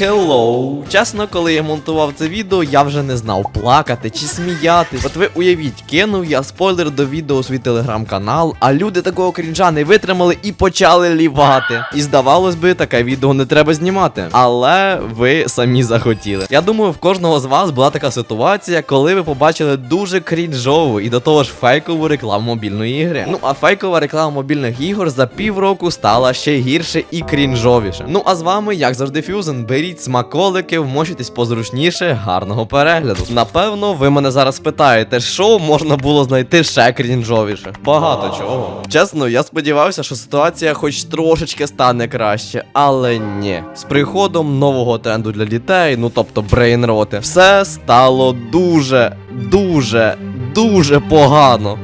Hello. Чесно, коли я монтував це відео, я вже не знав плакати чи сміятись. От ви уявіть, кинув я спойлер до відео свій телеграм-канал, а люди такого крінжа не витримали і почали лівати. І здавалось би, таке відео не треба знімати. Але ви самі захотіли. Я думаю, в кожного з вас була така ситуація, коли ви побачили дуже крінжову і до того ж фейкову рекламу мобільної ігри. Ну а фейкова реклама мобільних ігор за півроку стала ще гірше і крінжовіше. Ну а з вами, як завжди, Фюзен, беріть смаколики, вмочитесь позручніше, гарного перегляду. Напевно, ви мене зараз питаєте, що можна було знайти ще крінжовіше. Багато чого. Чесно, я сподівався, що ситуація хоч трошечки стане краще, але ні. З приходом нового тренду для дітей, ну тобто брейнроти, все стало дуже, дуже, дуже погано.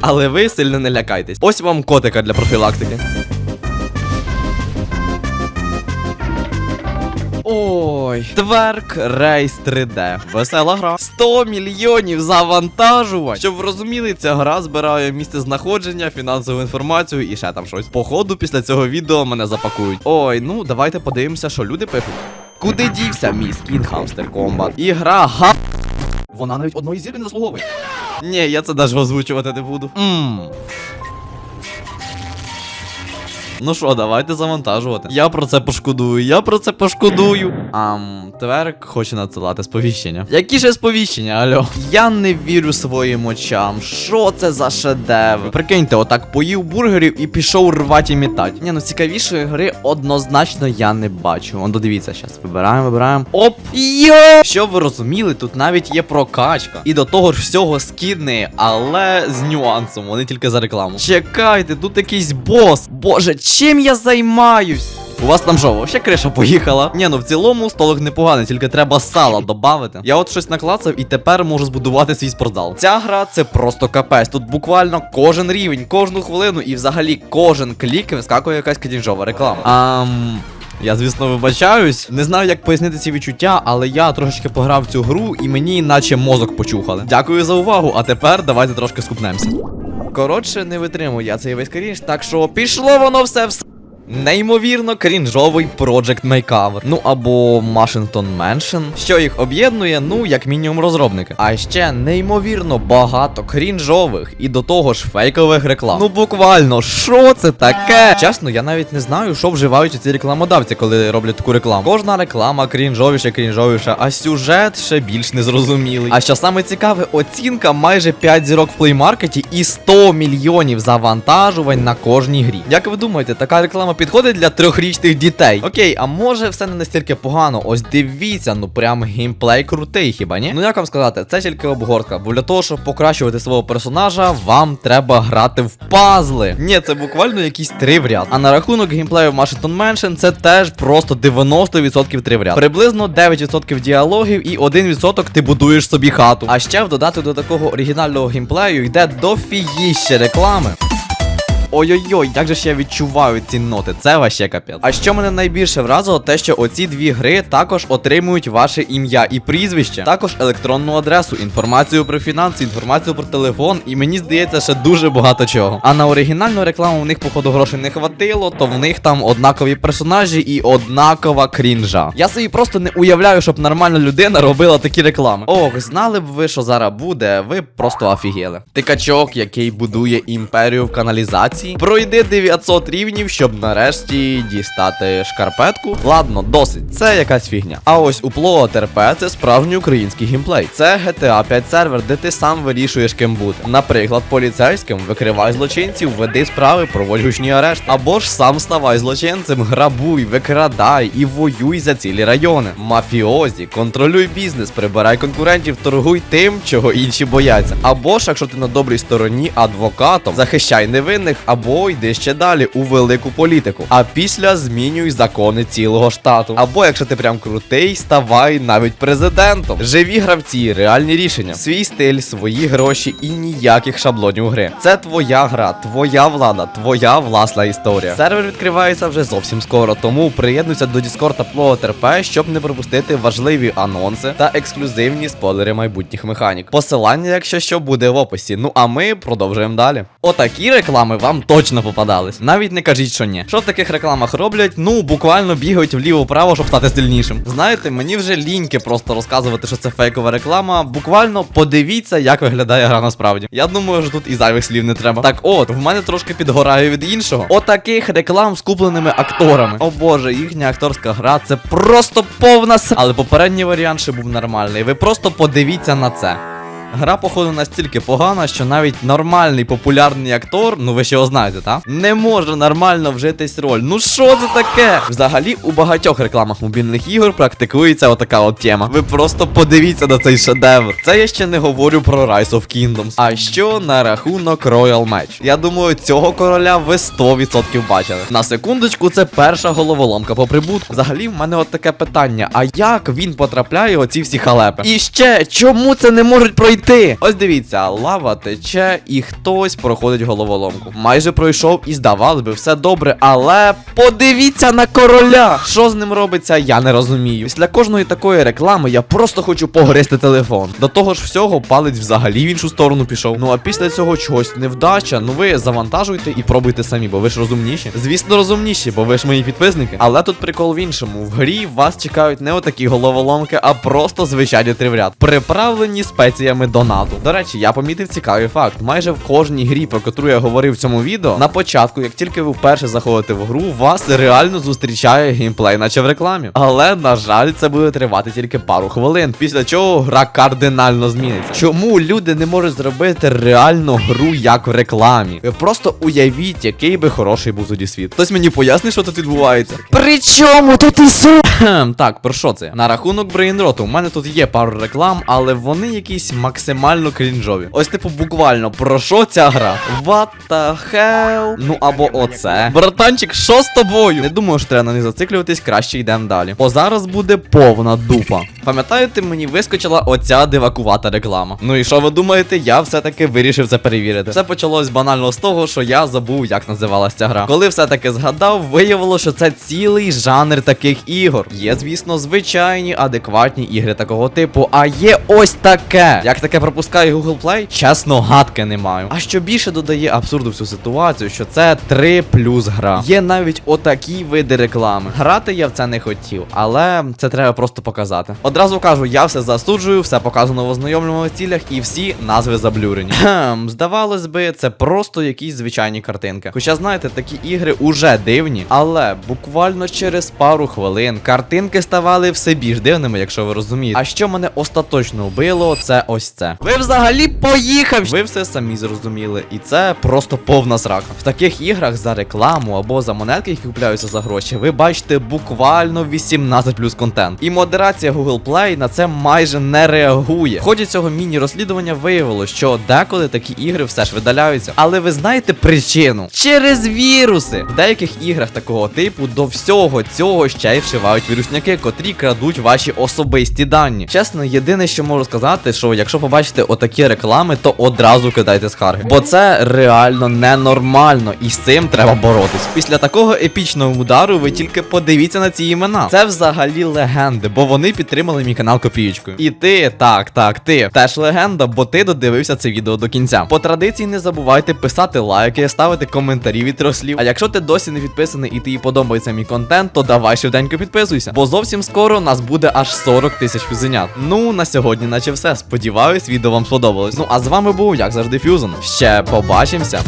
Але ви сильно не лякайтесь. Ось вам котика для профілактики. Ой, Тверк Рейс 3D. Весела гра. 100 мільйонів завантажувань. Щоб ви розуміли, ця гра збирає місце знаходження, фінансову інформацію і ще там щось. Походу, після цього відео мене запакують. Ой, ну давайте подивимося, що люди пишуть. Куди дівся мій скін Hamster Combat? Ігра га. Вона навіть одної зірки не заслуговує. Ні, я це навіть озвучувати не буду. Мм. Ну що, давайте завантажувати. Я про це пошкодую, я про це пошкодую. Ам, Тверк хоче надсилати сповіщення. Які ж сповіщення, альо? Я не вірю своїм очам. Що це за шедевр? Прикиньте, отак поїв бургерів і пішов рвати і мітати. Ні, ну цікавішої гри однозначно я не бачу. Он додивіться, зараз вибираємо, вибираємо. Оп! Йо! Щоб ви розуміли, тут навіть є прокачка. І до того ж всього скидне, але з нюансом, вони тільки за рекламу. Чекайте, тут якийсь бос. Боже, чим я займаюсь? У вас там що, вообще криша поїхала? Ні, ну в цілому столик непоганий, тільки треба сала додати. Я от щось наклацав і тепер можу збудувати свій спортзал. Ця гра це просто капець. Тут буквально кожен рівень, кожну хвилину і взагалі кожен клік вискакує якась кадінжова реклама. Ам. Я, звісно, вибачаюсь. Не знаю, як пояснити ці відчуття, але я трошечки пограв цю гру і мені наче мозок почухали. Дякую за увагу, а тепер давайте трошки скупнемося. Коротше, не витримую я цей весь крінж, так що пішло воно все в с- Неймовірно крінжовий Project Makeover. Ну або Washington Mansion. Що їх об'єднує, ну, як мінімум, розробники. А ще неймовірно багато крінжових і до того ж фейкових реклам. Ну буквально, що це таке? Чесно, я навіть не знаю, що вживають ці рекламодавці, коли роблять таку рекламу. Кожна реклама крінжовіше, крінжовіше, а сюжет ще більш незрозумілий. А що саме цікаве, оцінка майже 5 зірок в плеймаркеті і 100 мільйонів завантажувань на кожній грі. Як ви думаєте, така реклама підходить для трьохрічних дітей? Окей, а може все не настільки погано? Ось дивіться, ну прям геймплей крутий, хіба ні? Ну як вам сказати, це тільки обгортка, бо для того, щоб покращувати свого персонажа, вам треба грати в пазли. Ні, це буквально якісь три в ряд. А на рахунок геймплею Washington Mansion це теж просто 90% три в ряд. Приблизно 9% діалогів і 1% ти будуєш собі хату. А ще в додаток до такого оригінального геймплею йде дофігіще реклами. Ой-ой-ой, як же ж я відчуваю ці ноти, це ваще капець. А що мене найбільше вразило, те, що оці дві гри також отримують ваше ім'я і прізвище, також електронну адресу, інформацію про фінанси, інформацію про телефон, і мені здається, ще дуже багато чого. А на оригінальну рекламу в них, походу, грошей не хватило, то в них там однакові персонажі і однакова крінжа. Я собі просто не уявляю, щоб нормальна людина робила такі реклами. Ох, знали б ви, що зараз буде, ви просто офігели. Ти качок, який будує імперію в каналізації. Пройди 900 рівнів, щоб нарешті дістати шкарпетку. Ладно, досить, це якась фігня. А ось у ТРП це справжній український геймплей. Це GTA 5 сервер, де ти сам вирішуєш ким бути. Наприклад, поліцейським викривай злочинців, веди справи, проводь гучні арешти. Або ж сам ставай злочинцем, грабуй, викрадай і воюй за цілі райони. Мафіозі, контролюй бізнес, прибирай конкурентів, торгуй тим, чого інші бояться. Або ж, якщо ти на добрій стороні адвокатом, захищай невинних, або йди ще далі у велику політику. А після змінюй закони цілого штату. Або якщо ти прям крутий, ставай навіть президентом. Живі гравці, реальні рішення, свій стиль, свої гроші і ніяких шаблонів гри. Це твоя гра, твоя влада, твоя власна історія. Сервер відкривається вже зовсім скоро, тому приєднуйся до Discord та Plot щоб не пропустити важливі анонси та ексклюзивні спойлери майбутніх механік. Посилання, якщо що, буде в описі. Ну а ми продовжуємо далі. Отакі реклами вам вам точно попадались. Навіть не кажіть, що ні. Що в таких рекламах роблять? Ну, буквально бігають вліво-вправо, щоб стати сильнішим. Знаєте, мені вже ліньки просто розказувати, що це фейкова реклама. Буквально подивіться, як виглядає гра насправді. Я думаю, що тут і зайвих слів не треба. Так, от, в мене трошки підгорає від іншого. Отаких реклам з купленими акторами. О боже, їхня акторська гра це просто повна с... Але попередній варіант ще був нормальний. Ви просто подивіться на це. Гра, походу, настільки погана, що навіть нормальний популярний актор, ну ви ще його знаєте, так? Не може нормально вжитись роль. Ну що це таке? Взагалі у багатьох рекламах мобільних ігор практикується отака от тема. Ви просто подивіться на цей шедевр. Це я ще не говорю про Rise of Kingdoms. А що на рахунок Royal Match? Я думаю, цього короля ви 100% бачили. На секундочку, це перша головоломка по прибутку. Взагалі, в мене от таке питання: а як він потрапляє оці всі халепи? І ще чому це не можуть пройти? Ось дивіться, лава тече, і хтось проходить головоломку. Майже пройшов і здавалось би, все добре, але подивіться на короля! Що з ним робиться, я не розумію. Після кожної такої реклами я просто хочу погризти телефон. До того ж всього, палець взагалі в іншу сторону пішов. Ну а після цього чогось невдача. Ну ви завантажуйте і пробуйте самі, бо ви ж розумніші. Звісно, розумніші, бо ви ж мої підписники. Але тут прикол в іншому. В грі вас чекають не отакі головоломки, а просто звичайні тривряд, приправлені спеціями донату. До речі, я помітив цікавий факт. Майже в кожній грі, про яку я говорив в цьому відео, на початку, як тільки ви вперше заходите в гру, вас реально зустрічає геймплей, наче в рекламі. Але на жаль, це буде тривати тільки пару хвилин. Після чого гра кардинально зміниться. Чому люди не можуть зробити реальну гру як в рекламі? Ви просто уявіть, який би хороший був тоді світ. Хтось мені пояснить, що тут відбувається. При чому тут ісе? Так, про що це? На рахунок брейнроту, у мене тут є пару реклам, але вони якісь максимально крінжові. Ось, типу, буквально про що ця гра? What the hell? Ну або оце. Братанчик, що з тобою? Не думаю, що треба на них зациклюватись, краще йдемо далі. Бо зараз буде повна дупа. Пам'ятаєте, мені вискочила оця дивакувата реклама. Ну і що ви думаєте? Я все-таки вирішив це перевірити. Все почалось банально з того, що я забув, як називалась ця гра. Коли все-таки згадав, виявилося, що це цілий жанр таких ігор. Є, звісно, звичайні, адекватні ігри такого типу, а є ось таке. Як таке пропускає Google Play? Чесно, гадки не маю. А що більше додає абсурду в цю ситуацію, що це 3 плюс гра. Є навіть отакі види реклами. Грати я в це не хотів, але це треба просто показати. Одразу кажу, я все засуджую, все показано в ознайомлюваних цілях, і всі назви заблюрені. Хм, здавалось би, це просто якісь звичайні картинки. Хоча, знаєте, такі ігри уже дивні, але буквально через пару хвилин картинки ставали все більш дивними, якщо ви розумієте. А що мене остаточно вбило, це ось це. Ви взагалі поїхав! Ви все самі зрозуміли, і це просто повна срака. В таких іграх за рекламу або за монетки, які купляються за гроші, ви бачите буквально 18 плюс контент. І модерація Google Play на це майже не реагує. В ході цього міні-розслідування виявилось, що деколи такі ігри все ж видаляються. Але ви знаєте причину? Через віруси. В деяких іграх такого типу до всього цього ще й вшивають вірусняки, котрі крадуть ваші особисті дані. Чесно, єдине, що можу сказати, що якщо побачите отакі реклами, то одразу кидайте скарги. Бо це реально ненормально, і з цим треба боротись. Після такого епічного удару ви тільки подивіться на ці імена. Це взагалі легенди, бо вони підтримали мій канал копієчкою. І ти, так, так, ти теж легенда, бо ти додивився це відео до кінця. По традиції не забувайте писати лайки, ставити коментарі від трьох. А якщо ти досі не підписаний і тобі подобається мій контент, то давай швиденько підписуйся. Бо зовсім скоро нас буде аж 40 тисяч фюзенят. Ну на сьогодні, наче все. Сподіваюсь, відео вам сподобалось. Ну а з вами був, як завжди, Фюзен. Ще побачимося.